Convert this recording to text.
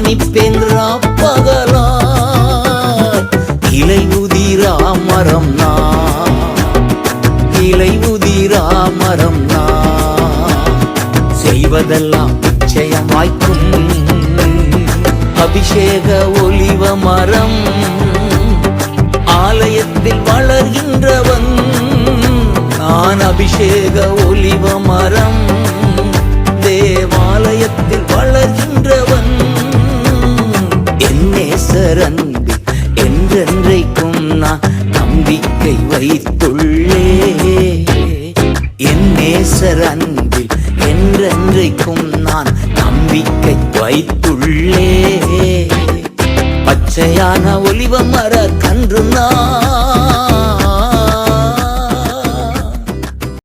தியானிப்பேன்றா பகலா இலை உதிரா மரம் நான் இலை உதிரா மரம் நான் செய்வதெல்லாம் அபிஷேக ஒளிவ மரம். ஆலயத்தில் வளர்கின்றவன். நான் அபிஷேக ஒளிவ மரம். என்னேசர் என்றென்றைக்கும் நான் நம்பிக்கை வைத்துள்ளே. என்னேசர் அன்பில் என்றென்றைக்கும் நான் நம்பிக்கை வைத்துள்ளே. பச்சையான ஒளிவ மர கன்று நான்